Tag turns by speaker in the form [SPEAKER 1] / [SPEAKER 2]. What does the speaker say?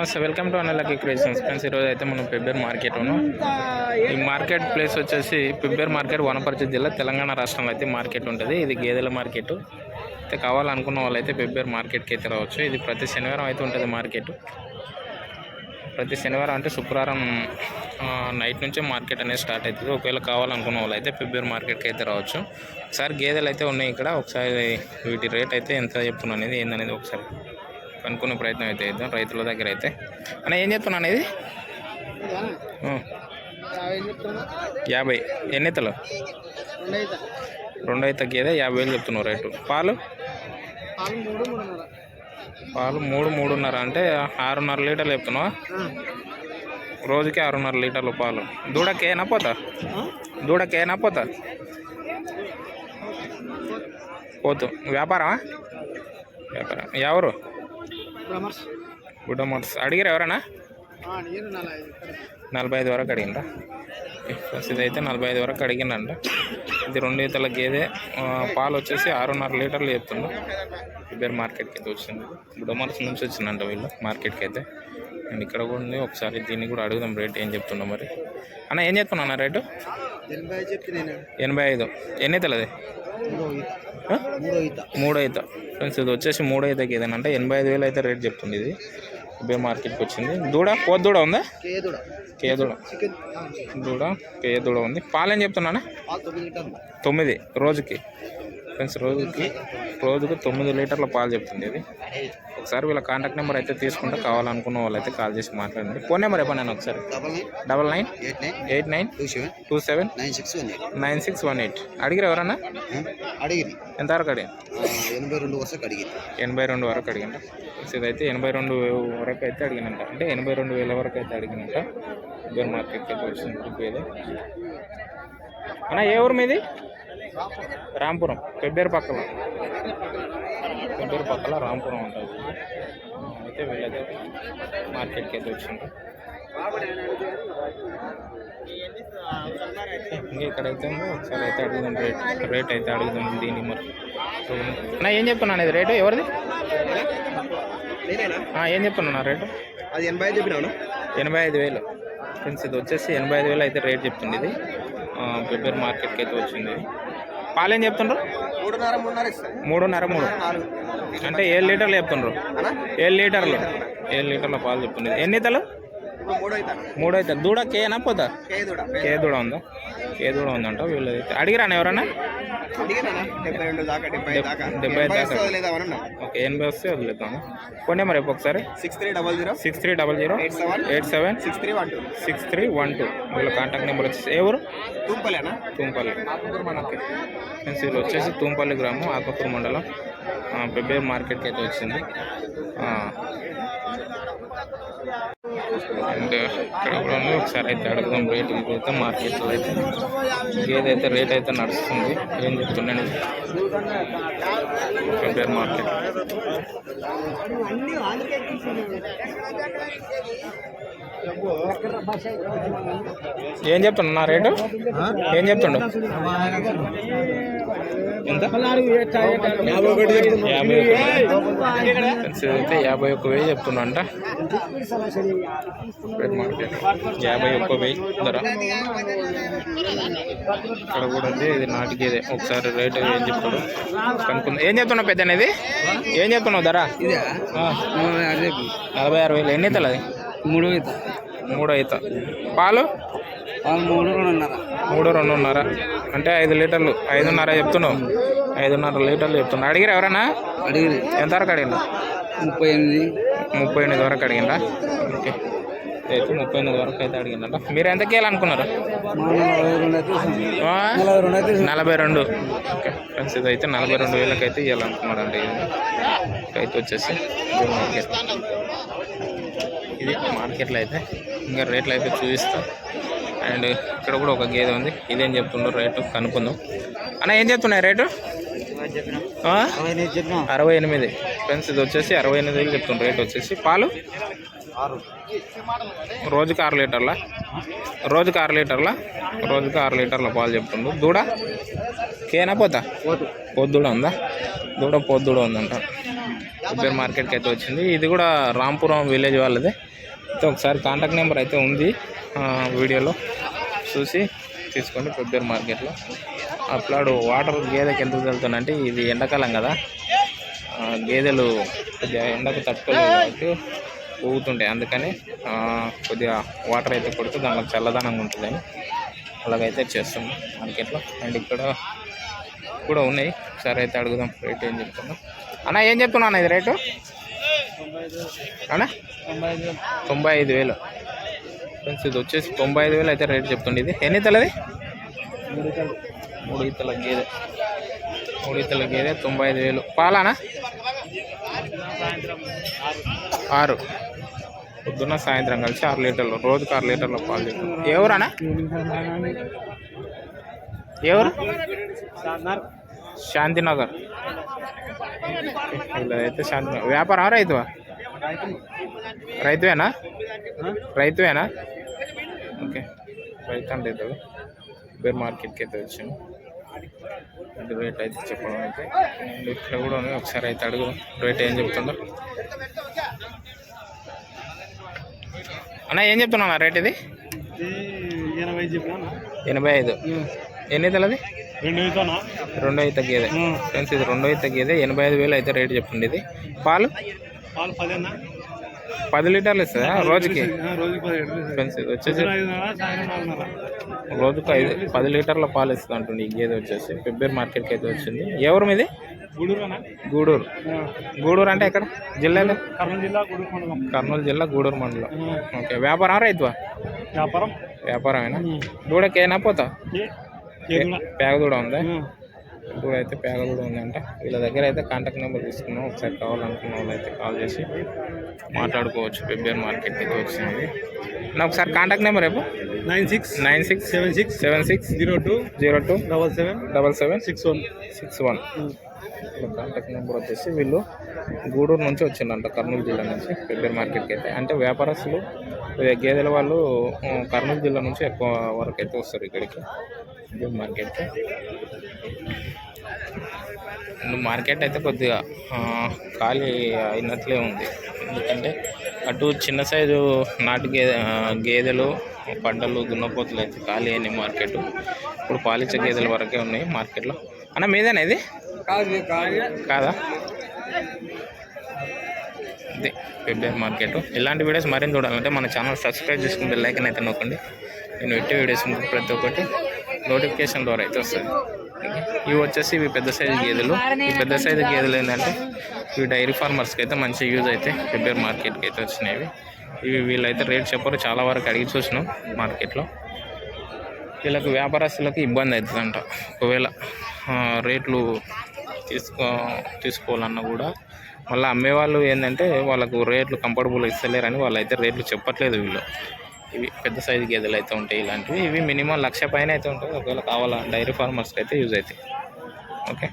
[SPEAKER 1] నమస్తే welcome to అనలకి creations friends ఈరోజు అయితే మనం పిబ్బేర్ మార్కెట్ ఉన్నాం ఈ మార్కెట్ ప్లేస్ వచ్చేసి పిబ్బేర్ మార్కెట్ వనపర్తి జిల్లా తెలంగాణ రాష్ట్రంలో అయితే మార్కెట్ ఉంటుంది. ఇది గేదెల మార్కెట్. అయితే కావాలనుకున్న వాళ్ళైతే పిబ్బేర్ మార్కెట్కి అయితే రావచ్చు. ఇది ప్రతి శనివారం అయితే ఉంటుంది మార్కెట్. ప్రతి శనివారం అంటే శుక్రవారం నైట్ నుంచే మార్కెట్ అనేది స్టార్ట్ అవుతుంది. ఒకవేళ కావాలనుకున్న వాళ్ళు అయితే ఫిబ్రవరి మార్కెట్కి అయితే రావచ్చు. ఒకసారి గేదెలు అయితే ఉన్నాయి ఇక్కడ. ఒకసారి వీటి రేట్ అయితే ఎంత చెప్తున్నా అనేది ఏందనేది ఒకసారి కనుక్కునే ప్రయత్నం అయితే చేద్దాం రైతుల దగ్గర అయితే. అన్న ఏం చెప్తున్నాను ఇది? యాభై. ఎన్ని ఎత్తలు? రెండు అయితే గేదె యాభై వేలు చెప్తున్నావు రేటు. పాలు? పాలు మూడు మూడున్నర అంటే ఆరున్నర లీటర్లు చెప్తున్నావా? రోజుకి ఆరున్నర లీటర్లు పాలు. దూడకేనా పోతా? దూడకేనా పోతా? పోతు. వ్యాపారమా? వ్యాపారం. ఎవరు? గుడ్ మోటార్స్ అడిగారు ఎవరన్నా? నలభై ఐదు. వరకు అడిగిందా? ఫస్ట్ ఇది అయితే నలభై ఐదు వరకు అడిగిందంట. ఇది రెండు ఈతల గేదె. పాలు వచ్చేసి ఆరున్నర లీటర్లు చెప్తుండు ఇద్దరు మార్కెట్కి అయితే వచ్చింది. గుడమర్స్ నుంచి వచ్చిందంట వీళ్ళు మార్కెట్కి అయితే. అండ్ ఇక్కడ కూడా ఉంది. ఒకసారి దీన్ని కూడా అడుగుదాం రేట్ ఏం చెప్తున్నా మరి. అన్న ఏం చెప్తున్నా అన్న రేటు?
[SPEAKER 2] ఎనభై
[SPEAKER 1] ఐదు. ఎన్ని ఈతలది?
[SPEAKER 2] మూడో ఈత.
[SPEAKER 1] ఫ్రెండ్స్ ఇది వచ్చేసి మూడో ఈతకి ఏదైనా ఎనభై ఐదు వేలు అయితే రేట్ చెప్తుంది ఇది. ఇదే మార్కెట్కి వచ్చింది. దూడ పోతు దూడ ఉందా?
[SPEAKER 2] కేదుడ.
[SPEAKER 1] దూడ
[SPEAKER 2] చికెన్
[SPEAKER 1] దూడ కే దూడ ఉంది. పాలు చెప్తున్నానా
[SPEAKER 2] లీటర్లు.
[SPEAKER 1] తొమ్మిది రోజుకి. ఫ్రెండ్స్ రోజుకి రోజుకి తొమ్మిది లీటర్ల పాలు చెప్తుంది ఇది. ఒకసారి వీళ్ళ కాంటాక్ట్ నెంబర్ అయితే తీసుకుంటే కావాలనుకున్న వాళ్ళు అయితే కాల్ చేసి మాట్లాడండి. ఫోన్ నెంబర్ ఇవ్వండి నేను ఒకసారి.
[SPEAKER 2] Double nine eight nine
[SPEAKER 1] eight nine
[SPEAKER 2] two seven
[SPEAKER 1] two seven
[SPEAKER 2] nine six one eight.
[SPEAKER 1] Nine six one eight. అడిగిరు ఎవరన్నా?
[SPEAKER 2] అడిగింది.
[SPEAKER 1] ఎంతవరకు అడిగి
[SPEAKER 2] ఎనభై రెండు వరుసకు అడిగింది.
[SPEAKER 1] ఎనభై రెండు వరకు అడిగింట ఇదైతే ఎనభై రెండు వరకు అయితే అడిగినంట అంటే ఎనభై రెండు వేల వరకు అయితే అడిగినంట ఇద్దరు మార్కెట్కి అయితే వచ్చింది. అన్న ఏ ఊరు మీది? రాంపురం పెబ్బేరు పక్కల. పెబ్బేరు పక్కల రాంపురం ఉంటుంది. అయితే వీళ్ళైతే మార్కెట్కి అయితే వచ్చింది. ఇంకా ఇక్కడైతే. ఒకసారి అయితే అడుగుదాం రేట్. రేట్ అయితే అడుగుదాం దీన్ని మరి. నా ఏం చెప్తున్నాను ఇది రేటు? ఎవరిది? ఏం చెప్తున్నా రేటు?
[SPEAKER 2] అది ఎనభై ఐదు చెప్పినాను
[SPEAKER 1] ఎనభై ఐదు వేలు. ఫ్రెండ్స్ ఇది వచ్చేసి ఎనభై ఐదు వేలు అయితే రేట్ చెప్తుంది ఇది. పెబ్బేరు మార్కెట్కి అయితే వచ్చింది పాలు ఏం చెప్తుండ్రు?
[SPEAKER 2] మూడున్నర
[SPEAKER 1] మూడు. అంటే ఏడు లీటర్లు చెప్తుండ్రు? ఏడు లీటర్లు. ఏడు లీటర్ల పాలు చెప్తుంది ఎన్ని ఇతలు
[SPEAKER 2] ఇప్పుడు మూడో
[SPEAKER 1] అయితే దూడ కేనా పోతా కే దూడ ఉందా? కే దూడ ఉందంట వీళ్ళు అయితే. అడిగిరాను ఎవరన్నా?
[SPEAKER 2] డెబ్బై
[SPEAKER 1] ఓకే ఎనభై వస్తే వదిలేద్దాము? ఫోన్ నెంబర్ రేపు ఒకసారి.
[SPEAKER 2] Six three double zero.
[SPEAKER 1] Six three double zero.
[SPEAKER 2] Eight seven. Six three one two.
[SPEAKER 1] Six three one two. వీళ్ళ కాంటాక్ట్ నెంబర్ వచ్చేసి ఏ ఊరు?
[SPEAKER 2] తుంపలేనా
[SPEAKER 1] తూంపల్లి ఫ్రెండ్స్ వీళ్ళు వచ్చేసి తూంపల్లి గ్రామం ఆకపూర్ మండలం. పెబ్బేరు మార్కెట్కి అయితే వచ్చింది. అండ్ ఇక్కడ కూడా ఒకసారి అయితే అడుగుదాం. రేట్ అయితే మార్కెట్లో అయితే. ఏదైతే రేట్ అయితే నడుస్తుంది ఏం చెప్తున్నాను కంపేర్ మార్కెట్. ఏం చెప్తున్నా రేటు? ఏం చెప్తుండు ఎంత?
[SPEAKER 2] యాభై
[SPEAKER 1] ఒక్క ఫ్రెండ్స్ అయితే యాభై ఒక్క వెయ్యి చెప్తున్నా అంట రేట్ మార్కెట్ యాభై ఒక్క వెయ్యి ధర. ఇక్కడ కూడా ఉంది ఇది నాటికేదే. ఒకసారి రేట్ ఏం చెప్తాడు? కనుక్కుంది. ఏం చెప్తున్నావు పెద్ద అనేది? ఏం చెప్తున్నావు ధర? నలభై ఆరు వేలు. ఎన్ని ఇతలు అది?
[SPEAKER 2] మూడో ఈత.
[SPEAKER 1] మూడో ఈత. పాలు
[SPEAKER 2] మూడు రెండున్నర.
[SPEAKER 1] మూడు రెండున్నర. అంటే ఐదు లీటర్లు ఐదున్నర చెప్తున్నావు. ఐదున్నర లీటర్లు చెప్తున్నా అడిగిరా ఎవరన్నా?
[SPEAKER 2] అడిగింది
[SPEAKER 1] ఎంతవరకు అడిగిందా
[SPEAKER 2] ముప్పై ఎనిమిది.
[SPEAKER 1] ముప్పై ఎనిమిది వరకు అడిగిందా ఓకే. అయితే ముప్పై ఎనిమిది వరకు అయితే అడిగిందంట మీరు ఎంతకి వెళ్ళాలనుకున్నారు
[SPEAKER 2] నలభై రెండు.
[SPEAKER 1] ఓకే. ఫ్రెండ్స్ ఇది అయితే నలభై రెండు వేలకి అయితే ఇవ్వాలనుకున్నారండి ఇది అయితే వచ్చేసి మార్కెట్. ఇది మార్కెట్లో అయితే ఇంకా రేట్లు అయితే చూపిస్తాం. అండ్. ఇక్కడ కూడా ఒక గేదె ఉంది. ఇదేం చెప్తుండ్రు రేటు కనుక్కుందాం. అన్న ఏం చెప్తున్నాయి రేటు? అరవై ఎనిమిది. ఫ్రెండ్స్ ఇది వచ్చేసి అరవై ఎనిమిది వేలు చెప్తుంది రేట్ వచ్చేసి పాలు? రోజుకి ఆరు లీటర్ల? రోజుకి ఆరు లీటర్ల? రోజుకి ఆరు లీటర్ల పాలు చెప్తుండు దూడ? కేనా పోతా? పొద్దుడ ఉందా? దూడ పొద్దుడ ఉందంట. సూపర్ మార్కెట్కి అయితే వచ్చింది. ఇది కూడా రాంపురం విలేజ్ వాళ్ళది. అయితే ఒకసారి కాంటాక్ట్ నెంబర్ అయితే ఉంది వీడియోలో. చూసి తీసుకోండి పెబ్బేరు మార్కెట్లో. అప్పుడు వాటర్ గేదెకి ఎందుకు వెళ్తానంటే ఇది ఎండాకాలం కదా. గేదెలు కొద్దిగా ఎండకు తట్టుకోలేవు కాబట్టి ఊగుతుంటాయి. అందుకని కొద్దిగా వాటర్ అయితే కొడితే దాంట్లో చల్లదనంగా ఉంటుందని అలాగైతే చేస్తాం మార్కెట్లో. అండ్ ఇక్కడ కూడా ఉన్నాయి. సరే అయితే అడుగుదాం రేట్ ఏం చెప్తున్నాం అన్న ఏం చెప్తున్నా అన్న ఇది రేటు? అన్నా? తొంభై ఐదు వేలు. ఫ్రెండ్స్ ఇది వచ్చేసి తొంభై ఐదు వేలు అయితే రేట్ చెప్తుండే ఇది ఎన్ని తలది మూడు ఈతల గేదె. మూడు ఈతల గేదె తొంభై ఐదు వేలు. పాలానా? ఆరు. పొద్దున్న సాయంత్రం కలిసి ఆరు లీటర్లు రోజుకి ఆరు లీటర్ల పాలు చెప్తాం ఎవరన్నా ఎవరు శాంతినగర్. ఇలా అయితే శాంతినగర్. వ్యాపారం రైతువా రైతువేనా? రైతువేనా? ఓకే. రైతు అంటే ఇతడు బేర్ మార్కెట్కి అయితే వచ్చాను ఇది రేట్ అయితే చెప్పడం అయితే. ఇక్కడ కూడా ఉంది ఒకసారి అయితే అడుగు. రేట్ ఏం చెప్తుందో. అన్న ఏం చెప్తున్నా రేట్ ఇది?
[SPEAKER 2] ఎనభై
[SPEAKER 1] ఐదు. ఎన్ని తలది
[SPEAKER 2] రెండు
[SPEAKER 1] అయితే గేదె. ఫ్రెండ్స్ ఇది రెండో అయితే గేదె. ఎనభై ఐదు వేలు అయితే రేట్ చెప్పండి ఇది. పాలు?
[SPEAKER 2] పాలు పదేనా
[SPEAKER 1] పది లీటర్లు ఇస్తుందా రోజుకి? వచ్చేసి రోజుకు ఐదు పది లీటర్ల పాలు ఇస్తుంది అంటుంది ఈ గేదె వచ్చేసి. ఫిబ్రవరి మార్కెట్కి అయితే వచ్చింది. ఎవరు మీది? గూడూరు గూడూరు. అంటే ఎక్కడ? జిల్లాలో?
[SPEAKER 2] కర్నూలు జిల్లా గూడూరు మండలం.
[SPEAKER 1] కర్నూలు జిల్లా గూడూరు మండలం. ఓకే వ్యాపారం రైతువా?
[SPEAKER 2] వ్యాపారం.
[SPEAKER 1] వ్యాపారమేనా? దూడకేనా పోతా? పేగదూడ ఉందా? దూడ అయితే పేగదూడ ఉందంట. వీళ్ళ దగ్గర అయితే కాంటాక్ట్ నెంబర్ తీసుకున్నాం. ఒకసారి కావాలనుకున్న వాళ్ళు అయితే కాల్ చేసి మాట్లాడుకోవచ్చు. ఫిబ్రవరి మార్కెట్ అయితే వచ్చింది. నా ఒకసారి కాంటాక్ట్ నెంబర్ రేపు
[SPEAKER 2] nine six
[SPEAKER 1] nine six
[SPEAKER 2] seven six
[SPEAKER 1] seven six
[SPEAKER 2] zero two
[SPEAKER 1] zero two
[SPEAKER 2] double seven
[SPEAKER 1] double seven
[SPEAKER 2] six one
[SPEAKER 1] six one contact number వచ్చేసి వీళ్ళు గూడూరు నుంచి వచ్చిందంట కర్నూలు జిల్లా నుంచి పెద్దర్ మార్కెట్కి అయితే. అంటే వ్యాపారస్తులు గేదెల వాళ్ళు కర్నూలు జిల్లా నుంచి ఎక్కువ వరకు అయితే వస్తారు ఇక్కడికి మార్కెట్కి మార్కెట్ అయితే కొద్దిగా ఖాళీ అయినట్లే ఉంది. ఎందుకంటే అటు చిన్న సైజు నాటు గే ఆ, గేదెలు పంటలు దున్నపోతులు అయితే ఖాళీ అయినాయి మార్కెట్. ఇప్పుడు పాలిచ్చే గేదెల వరకే ఉన్నాయి మార్కెట్లో. అన్న మీదేనా ఇది?
[SPEAKER 2] కాదు
[SPEAKER 1] ఇది ఫిబ్రవరి మార్కెట్. ఇలాంటి వీడియోస్ మరిన్ని చూడాలంటే మన ఛానల్ సబ్స్క్రైబ్ చేసుకుని ఐకన్ అయితే నొక్కండి. నేను పెట్టే వీడియోస్ ప్రతి ఒక్కటి నోటిఫికేషన్ ద్వారా అయితే వస్తుంది. ఇవి వచ్చేసి ఇవి పెద్ద సైజు గేదెలు. ఈ పెద్ద సైజు గేదెలు ఏంటంటే ఇవి డైరీ ఫార్మర్స్కి అయితే మంచి యూజ్ అయితే రిపేర్ మార్కెట్కి అయితే వచ్చినాయి. ఇవి వీళ్ళైతే రేట్ చెప్పరు చాలా వరకు అడిగి చూసినాం మార్కెట్లో వీళ్ళకి వ్యాపారస్తులకు ఇబ్బంది అవుతుందంట ఒకవేళ రేట్లు తీసుకో తీసుకోవాలన్నా కూడా మళ్ళీ అమ్మేవాళ్ళు ఏంటంటే వాళ్ళకు రేట్లు కంఫర్టబుల్ ఇస్తలేరని వాళ్ళు అయితే రేట్లు చెప్పట్లేదు వీళ్ళు. ఇవి పెద్ద సైజు గేదెలు అయితే ఉంటాయి ఇలాంటివి. ఇవి మినిమం లక్ష పైన అయితే ఉంటాయి ఒకవేళ కావాలా డైరీ ఫార్మర్స్కి అయితే యూజ్ అవుతాయి. ఓకే?